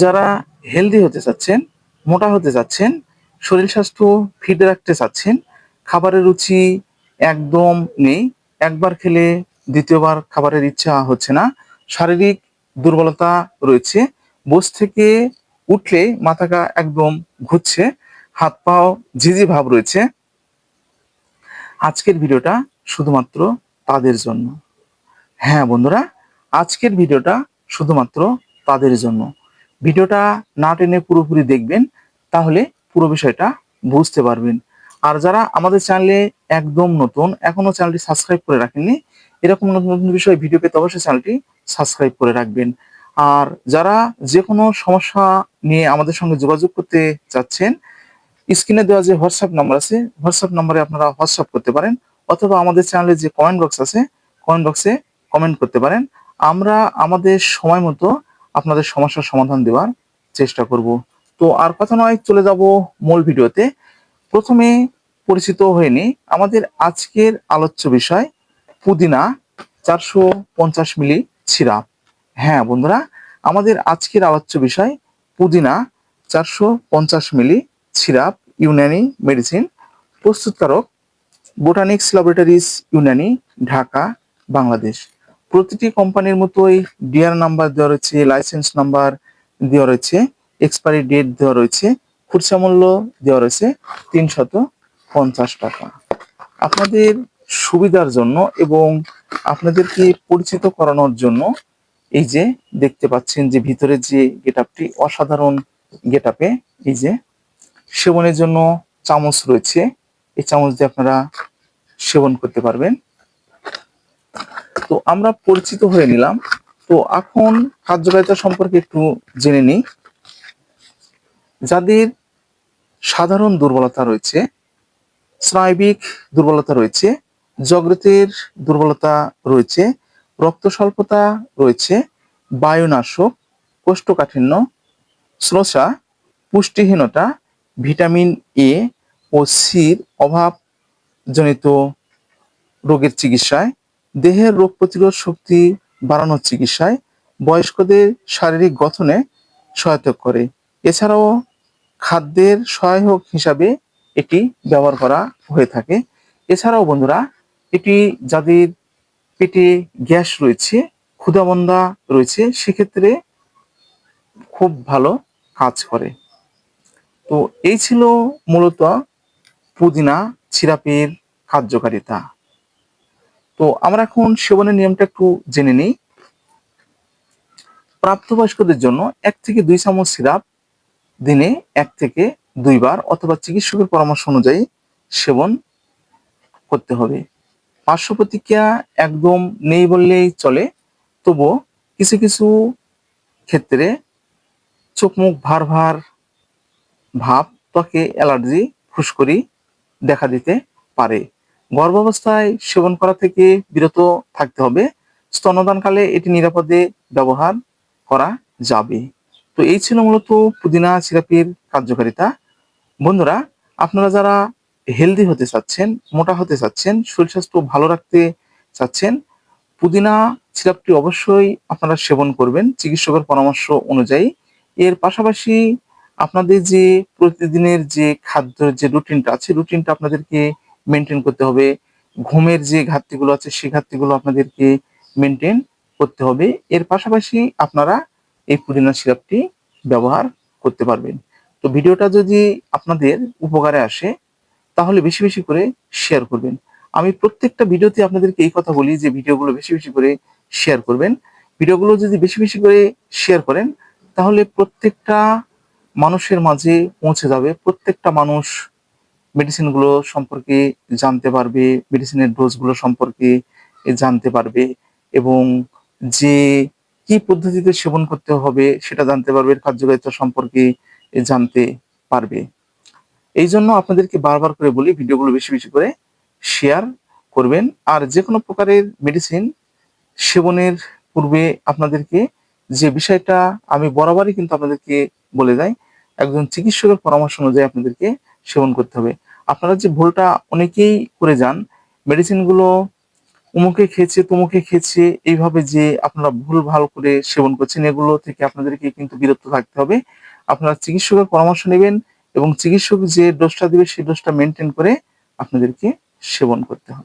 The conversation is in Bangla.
যারা হেলদি হতে চাচ্ছেন, মোটা হতে চাচ্ছেন, শরীর স্বাস্থ্য ফিট রাখতে চাচ্ছেন, খাবারের রুচি একদম নেই, একবার খেলে দ্বিতীয়বার খাবারের ইচ্ছা হচ্ছে না, শারীরিক দুর্বলতা রয়েছে, বস থেকে উঠলে মাথাটা একদম ঘুরছে, হাত পাও ঝিঝি ভাব রয়েছে। আজকের ভিডিওটা শুধুমাত্র তাদের জন্য। হ্যাঁ বন্ধুরা, আজকের ভিডিওটা শুধুমাত্র তাদের জন্য। ভিডিওটা না টেনে পুরোপুরি দেখবেন, তাহলে পুরো বিষয়টা বুঝতে পারবেন। আর যারা আমাদের চ্যানেলে একদম নতুন, এখনও চ্যানেলটি সাবস্ক্রাইব করে রাখেননি, এরকম নতুন নতুন বিষয়, ভিডিও পেতে অবশ্যই চ্যানেলটি সাবস্ক্রাইব করে রাখবেন। আর যারা যে কোনো সমস্যা নিয়ে আমাদের সঙ্গে যোগাযোগ করতে চাচ্ছেন, স্ক্রিনে দেওয়া যে হোয়াটসঅ্যাপ নাম্বার আছে, হোয়াটসঅ্যাপ নাম্বারে আপনারা হোয়াটসঅ্যাপ করতে পারেন, অথবা আমাদের চ্যানেলে যে কমেন্ট বক্স আছে, কমেন্ট বক্সে কমেন্ট করতে পারেন। আমরা আমাদের সময় মতো আপনাদের সমস্যার সমাধান দেওয়ার চেষ্টা করব। তো আর কথা নয়, চলে যাব মূল ভিডিওতে। প্রথমে পরিচিত হয়ে নিই, আমাদের আজকের আলোচ্য বিষয় পুদিনা চারশো পঞ্চাশ মিলি সিরাপ হ্যাঁ বন্ধুরা, আমাদের আজকের আলোচ্য বিষয় পুদিনা চারশো পঞ্চাশ মিলি সিরাপ ইউনানি মেডিসিন। প্রস্তুতকারক বোটানিক্স ল্যাবরেটরিজ ইউনানি, ঢাকা, বাংলাদেশ। প্রতিটি কোম্পানির মতোই ডিআর নাম্বার দেওয়া রয়েছে, লাইসেন্স নাম্বার দেওয়া রয়েছে, এক্সপায়ারি ডেট দেওয়া রয়েছে খুচরা মূল্য দেওয়া রয়েছে তিনশত পঞ্চাশ টাকা। আপনাদের সুবিধার জন্য এবং আপনাদেরকে পরিচিত করানোর জন্য এই যে দেখতে পাচ্ছেন যে ভিতরে যে গেটআপটি অসাধারণ গেট আপে এই যে সেবনের জন্য চামচ রয়েছে। এই চামচ দিয়ে আপনারা সেবন করতে পারবেন। তো আমরা পরিচিত হয়ে নিলাম। তো এখন কার্যকারিতা সম্পর্কে একটু জেনে নিই। যাদের সাধারণ দুর্বলতা রয়েছে, স্নায়বিক দুর্বলতা রয়েছে, যকৃতের দুর্বলতা রয়েছে, রক্ত স্বল্পতা রয়েছে, বায়ুনাশক, কোষ্ঠকাঠিন্য, শ্লসা, পুষ্টিহীনতা, ভিটামিন এ ও সির অভাবজনিত রোগের চিকিৎসায় দেহের রোগ প্রতিরোধ শক্তি বাড়ানোর চিকিৎসায় বয়স্কদের শারীরিক গঠনে সহায়তা করে। এছাড়াও খাদ্যের সহায়ক হিসাবে এটি ব্যবহার করা হয়ে থাকে। এছাড়াও বন্ধুরা, এটি যাদের পেটে গ্যাস রয়েছে, ক্ষুধামন্দা রয়েছে, সেক্ষেত্রে খুব ভালো কাজ করে। তো এই ছিল মূলত পুদিনা সিরাপের কার্যকারিতা। তো আমরা এখন সেবনের নিয়মটা একটু জেনে নিই। প্রাপ্তবয়স্কদের জন্য এক থেকে দুই চামচ সিরাপ দিনে এক থেকে দুইবার অথবা চিকিৎসকের পরামর্শ অনুযায়ী সেবন করতে হবে। পার্শ্ব প্রতিক্রিয়া একদম নেই বললেই চলে, তবুও কিছু কিছু ক্ষেত্রে চোখ মুখ ভার ভার ভাব ত্বকে অ্যালার্জি ফুসকুড়ি দেখা দিতে পারে। গর্ভাবস্থায় সেবন করা থেকে বিরত থাকতে হবে। স্তনদানকালে এটি নিরাপদে ব্যবহার করা যাবে। তো এই ছিল মূলত পুদিনা সিরাপের কার্যকারিতা। বন্ধুরা, আপনারা যারা হেলদি হতে চাচ্ছেন, মোটা হতে চাচ্ছেন, শরীর স্বাস্থ্য ভালো রাখতে চাচ্ছেন, পুদিনা সিরাপটি অবশ্যই আপনারা সেবন করবেন চিকিৎসকের পরামর্শ অনুযায়ী। এর পাশাপাশি আপনাদের যে প্রতিদিনের যে খাদ্যের যে রুটিনটা আছে, রুটিনটা আপনাদেরকে মেনটেন করতে হবে। ঘুমের যে ঘাটতিগুলো আছে সেই ঘাটতিগুলো আপনাদেরকে মেনটেন করতে হবে। এর পাশাপাশি আপনারা এই পুদিনা সিরাপটি ব্যবহার করতে পারবেন। তো ভিডিওটা যদি আপনাদের উপকারে আসে, তাহলে বেশি বেশি করে শেয়ার করবেন। আমি প্রত্যেকটা ভিডিওতে আপনাদেরকে এই কথা বলি যে ভিডিওগুলো বেশি বেশি করে শেয়ার করবেন। ভিডিওগুলো যদি বেশি বেশি করে শেয়ার করেন, তাহলে প্রত্যেকটা মানুষের মাঝে পৌঁছে যাবে, প্রত্যেকটা মানুষ মেডিসিনগুলো সম্পর্কে জানতে পারবে মেডিসিনের ডোজগুলো সম্পর্কে জানতে পারবে এবং যে কি পদ্ধতিতে সেবন করতে হবে সেটা জানতে পারবে কার্যকারিতা সম্পর্কে জানতে পারবে। এই জন্য আপনাদেরকে বারবার করে বলি, ভিডিওগুলো বেশি বেশি করে শেয়ার করবেন। আর যে কোনো প্রকারের মেডিসিন সেবনের পূর্বে আপনাদেরকে যে বিষয়টা আমি বরাবরই কিন্তু আপনাদেরকে বলে যাই, একজন চিকিৎসকের পরামর্শ অনুযায়ী আপনাদেরকে সেবন করতে হবে। আপনারা যে ভুলটা অনেকেই করে যান মেডিসিনগুলো উমুকে খেয়েছে, তুমুকে খেয়েছে, এইভাবে যে আপনারা ভুল ভালো করে সেবন করছেন, এগুলো থেকে আপনাদেরকে কিন্তু বিরত থাকতে হবে। আপনারা চিকিৎসকের পরামর্শ নেবেন এবং চিকিৎসক যে ডোজটা দিবে, সেই ডোজটা মেনটেন করে আপনাদেরকে সেবন করতে হবে।